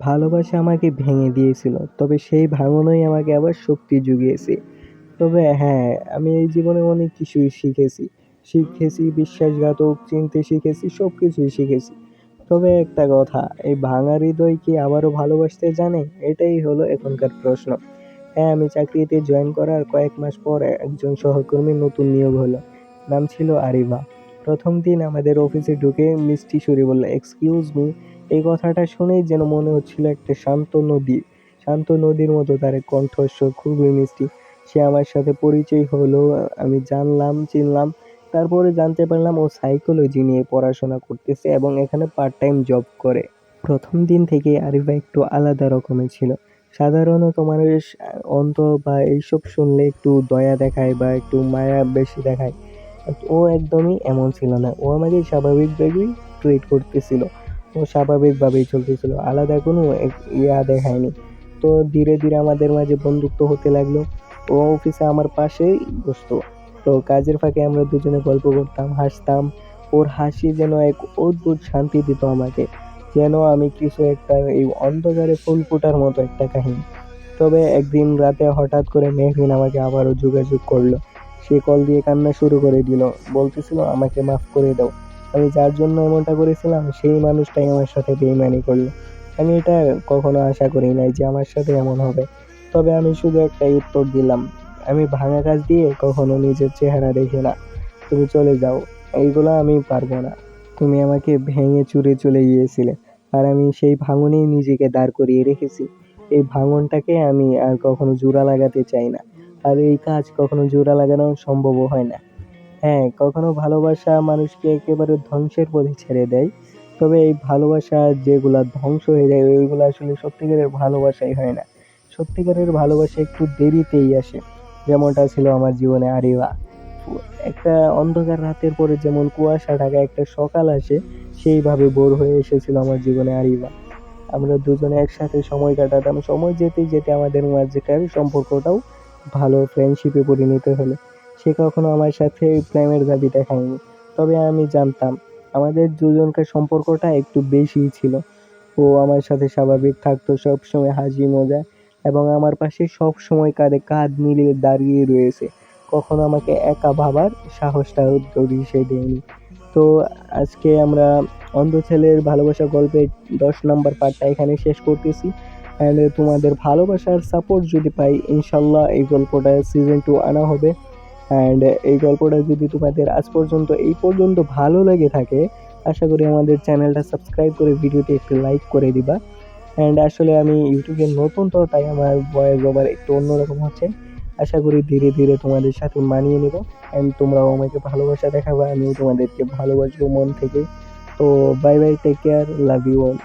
ভালোবাসা আমাকে ভেঙে দিয়েছিল, তবে সেই ভাঙনই আমাকে আবার শক্তি জুগিয়েছে। তবে হ্যাঁ আমি এই জীবনে অনেক কিছুই শিখেছি। শিখেছি, বিশ্বাসঘাতক, চিনতে শিখেছি সব কিছুই শিখেছি। তবে একটা কথা, এই ভাঙা হৃদয় কি আবারও ভালোবাসতে জানে? এটাই হলো এখনকার প্রশ্ন। হ্যাঁ আমি চাকরিতে জয়েন করার কয়েক মাস পর একজন সহকর্মীর নতুন নিয়োগ হলো, নাম ছিল আরিভা। প্রথম দিন আমাদের অফিসে ঢুকে মিষ্টি সুরে বলল এক্সকিউজ মি এই কথাটা শুনেই যেন মনে হচ্ছিল একটা শান্ত নদী। শান্ত নদীর মতো তার কণ্ঠস্বর, খুবই মিষ্টি। সে আমার সাথে পরিচয় হলো, আমি জানলাম, চিনলাম। তারপরে জানতে পারলাম ও সাইকোলজি নিয়ে পড়াশোনা করতেছে এবং এখানে পার্ট টাইম জব করে। প্রথম দিন থেকে আরিফা একটু আলাদা রকমের ছিল। সাধারণত মানুষ অন্ত বা এইসব শুনলে একটু দয়া দেখায় বা একটু মায়া বেশি দেখায়। ও একদমই এমন ছিল না। ও আমাকে স্বাভাবিকভাবেই ট্রিট করতেছিল। স্বাভাবিকভাবেই চলতেছিল। আলাদা কোনো ইয়া দেখায়নি। তো ধীরে ধীরে আমাদের মাঝে বন্ধুত্ব হতে লাগল। ও অফিসে আমার পাশেই বসতো। তো কাজের ফাঁকে আমরা দুজনে গল্প করতাম, হাসতাম। ওর হাসি যেন এক অদ্ভুত শান্তি দিত আমাকে, যেন আমি কিছু একটা এই অন্ধকারে ফুল ফোটার মতো একটা কাহিনী। তবে একদিন রাতে হঠাৎ করে মেহরিন আমাকে আবারও যোগাযোগ করল। সে কল দিয়ে কান্না শুরু করে দিল। বলতেছিল, আমাকে মাফ করে দাও। আমি যার জন্য এমনটা করেছিলাম, সেই মানুষটাই আমার সাথে বেইমানি করল। আমি এটা কখনো আশা করি নাই যে আমার সাথে এমন হবে। তবে আমি শুধু একটাই উত্তর দিলাম, আমি ভাঙা কাজ দিয়ে কখনো নিজের চেহারা দেখি না। তুমি চলে যাও, এইগুলো আমি পারব না। তুমি আমাকে ভেঙে চুরে চলে গিয়েছিলে, আর আমি সেই ভাঙনেই নিজেকে দাঁড় করিয়ে রেখেছি। এই ভাঙনটাকে আমি আর কখনো জোড়া লাগাতে চাই না, আর এই কাজ কখনো জোড়া লাগানো সম্ভবও হয় না। হ্যাঁ কখনো ভালোবাসা মানুষকে একেবারে ধ্বংসের পথে ছেড়ে দেয়। তবে এই ভালোবাসা যেগুলা ধ্বংস হয়ে যায়, ওইগুলো আসলে সত্যিকারের ভালোবাসাই হয় না। সত্যিকারের ভালোবাসা একটু দেরিতেই আসে। যেমনটা ছিল আমার জীবনে আরিবা একটা অন্ধকার রাতের পরে যেমন কুয়াশা ঢাকা একটা সকাল আসে, সেইভাবে বোর হয়ে এসেছিল আমার জীবনে আরিবা আমরা দুজনে একসাথে সময় কাটাতাম। সময় যেতে যেতে আমাদের মাঝেকার সম্পর্কটাও ভালো ফ্রেন্ডশিপে পরিণত হলো। সে কখনো আমার সাথে প্রেমের দাবি দেখায়নি। তবে আমি জানতাম, আমাদের দুজনকার সম্পর্কটা একটু বেশিই ছিল। ও আমার সাথে স্বাভাবিক থাকতো, সবসময় হাসি, মজা এবং আমার পাশে সব সময় কাঁধে কাঁধ মিলিয়ে দাঁড়িয়ে রয়েছে। কখনো আমাকে একা ভাবার সাহসটা তৈরি সে দেয়নি। তো আজকে আমরা অন্ধ ছেলের ভালোবাসা গল্পের দশ নম্বর পার্টটা এখানে শেষ করতেছি। অ্যান্ড তোমাদের ভালোবাসার সাপোর্ট যদি পাই, ইনশাল্লাহ এই গল্পটা সিজন টু আনা হবে। অ্যান্ড এই গল্পটা যদি তোমাদের আজ পর্যন্ত, এই পর্যন্ত ভালো লেগে থাকে, আশা করি আমাদের চ্যানেলটা সাবস্ক্রাইব করে ভিডিওটি একটু লাইক করে দিবা। অ্যান্ড আসলে আমি ইউটিউবে নতুন তো, তাই আমার ভয়েস ওভার একটু অন্যরকম হচ্ছে। আশা করি ধীরে ধীরে তোমাদের সাথে মানিয়ে নেব। অ্যান্ড তোমরাও আমাকে ভালোবাসা দেখাবে, আমিও তোমাদেরকে ভালোবাসবো মন থেকে। তো bye bye take care love you all